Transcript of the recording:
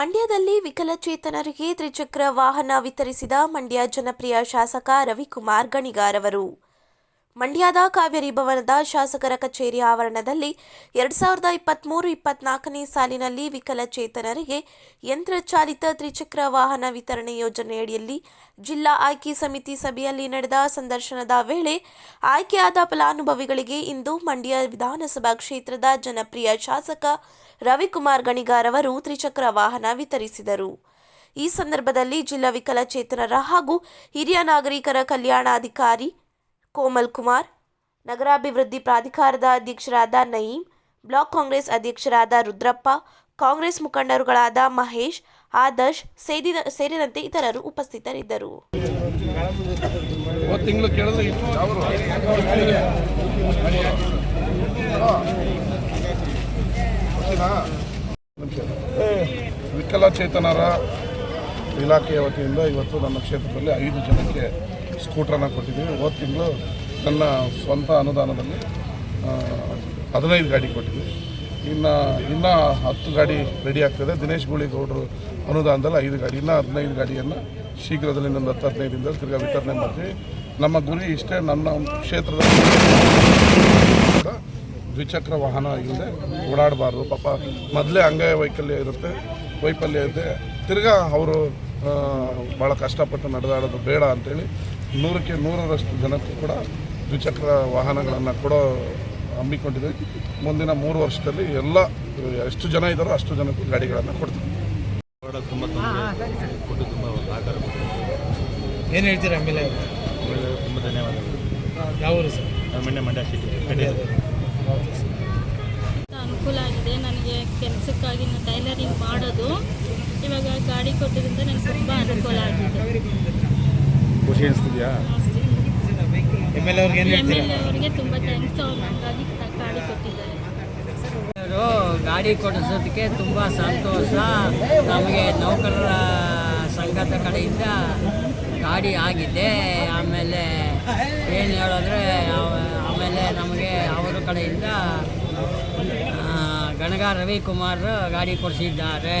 ಮಂಡ್ಯದಲ್ಲಿ ವಿಕಲಚೇತನರಿಗೆ ತ್ರಿಚಕ್ರ ವಾಹನ ವಿತರಿಸಿದ ಮಂಡ್ಯ ಜನಪ್ರಿಯ ಶಾಸಕ ರವಿಕುಮಾರ್ ಗಣಿಗಾರ್ ಅವರು ಮಂಡ್ಯದ ಕಾವೇರಿ ಭವನದ ಶಾಸಕರ ಕಚೇರಿ ಆವರಣದಲ್ಲಿ ಎರಡ್ ಸಾವಿರದ ಇಪ್ಪತ್ತ್ಮೂರು ಇಪ್ಪತ್ನಾಲ್ಕನೇ ಸಾಲಿನಲ್ಲಿ ವಿಕಲಚೇತನರಿಗೆ ಯಂತ್ರಚಾಲಿತ ತ್ರಿಚಕ್ರ ವಾಹನ ವಿತರಣೆ ಯೋಜನೆಯಡಿಯಲ್ಲಿ ಜಿಲ್ಲಾ ಆಯ್ಕೆ ಸಮಿತಿ ಸಭೆಯಲ್ಲಿ ನಡೆದ ಸಂದರ್ಶನದ ವೇಳೆ ಆಯ್ಕೆಯಾದ ಫಲಾನುಭವಿಗಳಿಗೆ ಇಂದು ಮಂಡ್ಯ ವಿಧಾನಸಭಾ ಕ್ಷೇತ್ರದ ಜನಪ್ರಿಯ ಶಾಸಕ ರವಿಕುಮಾರ್ ಗಣಿಗಾರ್ ಅವರು ತ್ರಿಚಕ್ರ ವಾಹನ ವಿತರಿಸಿದರು. ಈ ಸಂದರ್ಭದಲ್ಲಿ ಜಿಲ್ಲಾ ವಿಕಲಚೇತನರ ಹಾಗೂ ಹಿರಿಯ ನಾಗರಿಕರ ಕಲ್ಯಾಣಾಧಿಕಾರಿ ಕೋಮಲ್ ಕುಮಾರ್, ನಗರಾಭಿವೃದ್ಧಿ ಪ್ರಾಧಿಕಾರದ ಅಧ್ಯಕ್ಷರಾದ ನಯೀಂ, ಬ್ಲಾಕ್ ಕಾಂಗ್ರೆಸ್ ಅಧ್ಯಕ್ಷರಾದ ರುದ್ರಪ್ಪ, ಕಾಂಗ್ರೆಸ್ ಮುಖಂಡರುಗಳಾದ ಮಹೇಶ್, ಆದರ್ಶ್ ಸೇರಿದ, ಸೇರಿದಂತೆ ಇತರರು ಉಪಸ್ಥಿತರಿದ್ದರು. ವಿಕಲಚೇತನರ ಇಲಾಖೆಯ ವತಿಯಿಂದ ಇವತ್ತು ನಮ್ಮ ಕ್ಷೇತ್ರದಲ್ಲಿ ಐದು ಜನಕ್ಕೆ ಸ್ಕೂಟ್ರನ್ನು ಕೊಟ್ಟಿದ್ದೀವಿ ಹೋದ ತಿಂಗಳು ನನ್ನ ಸ್ವಂತ ಅನುದಾನದಲ್ಲಿ ಹದಿನೈದು ಗಾಡಿ ಕೊಟ್ಟಿದ್ದೀವಿ ಇನ್ನು, ಇನ್ನೂ ಹತ್ತು ಗಾಡಿ ರೆಡಿ ಆಗ್ತದೆ. ದಿನೇಶ್ ಗೂಳಿಗೌಡರು ಅನುದಾನದಲ್ಲಿ ಐದು ಗಾಡಿ, ಇನ್ನೂ ಹದಿನೈದು ಗಾಡಿಯನ್ನು ಶೀಘ್ರದಲ್ಲಿ ಇನ್ನೊಂದು ಹತ್ತು ಹದಿನೈದಿಂದ ತಿರ್ಗಾ ವಿತರಣೆ ಮಾಡ್ತೀವಿ. ನಮ್ಮ ಗುರಿ ಇಷ್ಟೇ, ನನ್ನ ಕ್ಷೇತ್ರದಲ್ಲಿ ಕೂಡ ದ್ವಿಚಕ್ರ ವಾಹನ ಇಲ್ಲದೆ ಓಡಾಡಬಾರ್ದು. ಪಾಪ ಮೊದಲೇ ಅಂಗವೈಕಲ್ಯ ಇರುತ್ತೆ, ವೈಫಲ್ಯ ಇರುತ್ತೆ. ತಿರ್ಗಾ ಅವರು ಭಾಳ ಕಷ್ಟಪಟ್ಟು ನಡೆದಾಡೋದು ಬೇಡ ಅಂತೇಳಿ ನೂರಕ್ಕೆ ನೂರರಷ್ಟು ಜನಕ್ಕೂ ಕೂಡ ದ್ವಿಚಕ್ರ ವಾಹನಗಳನ್ನು ಕೊಡೋ ಹಮ್ಮಿಕೊಂಡಿದ್ದೀವಿ. ಮುಂದಿನ ಮೂರು ವರ್ಷದಲ್ಲಿ ಎಲ್ಲ ಎಷ್ಟು ಜನ ಇದ್ದಾರೋ ಅಷ್ಟು ಜನಕ್ಕೂ ಗಾಡಿಗಳನ್ನು ಕೊಡ್ತೀವಿ. ಏನು ಹೇಳ್ತೀರಾ ಆಮೇಲೆ? ತುಂಬ ಧನ್ಯವಾದಗಳು. ಯಾವ ಊರು ಸರ್? ಮಂಡ್ಯ ಮಂಡ್ಯ ಸಿಟಿ ಅನುಕೂಲ ಆಗಿದೆ. ನನಗೆ ಕೆಲಸಕ್ಕಾಗಿ ನಾನು ಟೈಲರಿಂಗ್ ಮಾಡೋದು. ಇವಾಗ ಗಾಡಿ ಕೊಟ್ಟಿದ್ದರಿಂದ ನನಗೆ ತುಂಬ ಅನುಕೂಲ ಆಗಿದೆ. ಖುಷಿ ಅನಿಸ್ತಿದ್ಯಾ? ಎಂ ಎಲ್ ಅವ್ರಿಗೆ ಏನು ಹೇಳ್ತೀರಾ? ಅವರಿಗೆ ತುಂಬ ಥ್ಯಾಂಕ್ಸ್ ಅವ್ರು ನನಗಾಗಿ ಗಾಡಿ ಕೊಟ್ಟಿದ್ದಾರೆ. ಅವರು ಗಾಡಿ ಕೊಡಿಸೋದಕ್ಕೆ ತುಂಬ ಸಂತೋಷ. ನಮಗೆ ನೌಕರರ ಸಂಘದ ಕಡೆಯಿಂದ ಗಾಡಿ ಆಗಿದೆ. ಆಮೇಲೆ ಏನು ಹೇಳಿದ್ರೆ ಆಮೇಲೆ ನಮಗೆ ಅವರ ಕಡೆಯಿಂದ ಗಣಗ ರವಿಕುಮಾರ್ ಗಾಡಿ ಕೊಡಿಸಿದ್ದಾರೆ.